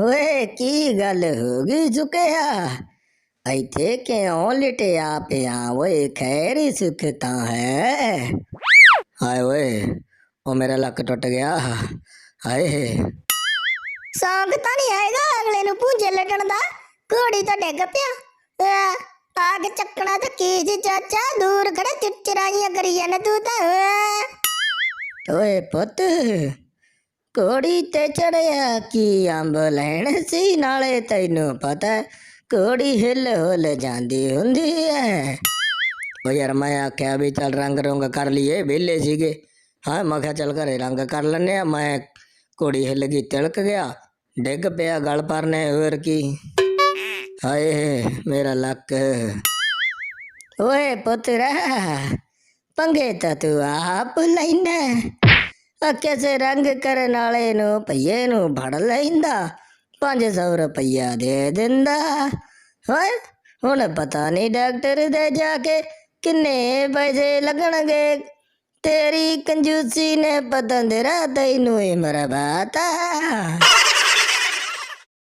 ਓਏ ਕੀ ਗੱਲ ਹੋ ਗਈ ਝੁਕਿਆ ਇੱਥੇ ਕਿਉਂ ਲਿਟਿਆ ਪਿਆ? ਓਏ ਖੈਰੀ ਸੁਖ ਤਾਂ ਹੈ। ਹਾਏ ਓਏ ਉਹ ਮੇਰਾ ਲੱਕ ਟੁੱਟ ਗਿਆ। ਹਾਏ ਸੌਂਗ ਤਾਂ ਨਹੀਂ ਆਏਗਾ ਅਗਲੇ ਨੂੰ ਭੁੰਜੇ ਲੱਟਣ ਦਾ? ਘੋੜੀ ਤਾਂ ਡਿੱਗ ਪਿਆ। ਆਗ ਚੱਕਣਾ ਤਾਂ ਕੀ ਜੀ ਚਾਚਾ? ਦੂਰ ਖੜਾ ਚਿੜਚਿੜਾਈਆਂ ਕਰੀ ਜਾਂਦਾ ਤੂੰ ਤਾਂ। ਓਏ ਪੁੱਤ ਕੋੜੀ ਤੇ ਚੜਿਆ ਕੀ ਅੰਬ ਲੈਣ ਸੀ ਨਾਲੇ ਤੈਨੂੰ ਪਤਾ ਕੋੜੀ ਹਿੱਲ ਹੁੱਲ ਜਾਂਦੀ ਹੁੰਦੀ ਐ ਓ ਯਾਰ ਮੈਂ ਆਖਿਆ ਵੀ ਚੱਲ ਰੰਗ ਰੰਗ ਕਰ ਲਈਏ ਵਿਹਲੇ ਸੀਗੇ ਹਾਂ ਮੈਂ ਕਿਹਾ ਚੱਲ ਘਰੇ ਰੰਗ ਕਰ ਲੈਨੇ ਆ ਮੈਂ ਕੋੜੀ ਹਿੱਲ ਗਈ ਤਿਲਕ ਗਿਆ ਡਿੱਗ ਪਿਆ ਗਲ ਪਰਨੇ ਹੋਰ ਕੀ ਹਾਏ ਮੇਰਾ ਲੱਕ ਓਏ ਪੁੱਤਰਾ ਪੰਗੇ ਤਾਂ ਤੂੰ ਆਪ ਲੈਣਾ ਆ ਕਿਸੇ ਰੰਗ ਕਰਨ ਵਾਲੇ ਨੂੰ ਪਈਏ ਨੂੰ ਫੜ ਲੈਂਦਾ। 500 ਰੁਪਈਆ ਦੇ ਦਿੰਦਾ। ਹੋਏ, ਹੁਣ ਪਤਾ ਨਹੀਂ ਡਾਕਟਰ ਦੇ ਜਾ ਕੇ ਕਿੰਨੇ ਪੈਸੇ ਲੱਗਣਗੇ। ਤੇਰੀ ਕੰਜੂਸੀ ਨੇ ਪਤੰਦਰਾ ਤੈਨੂੰ ਹੀ ਮਰਵਾਤਾ।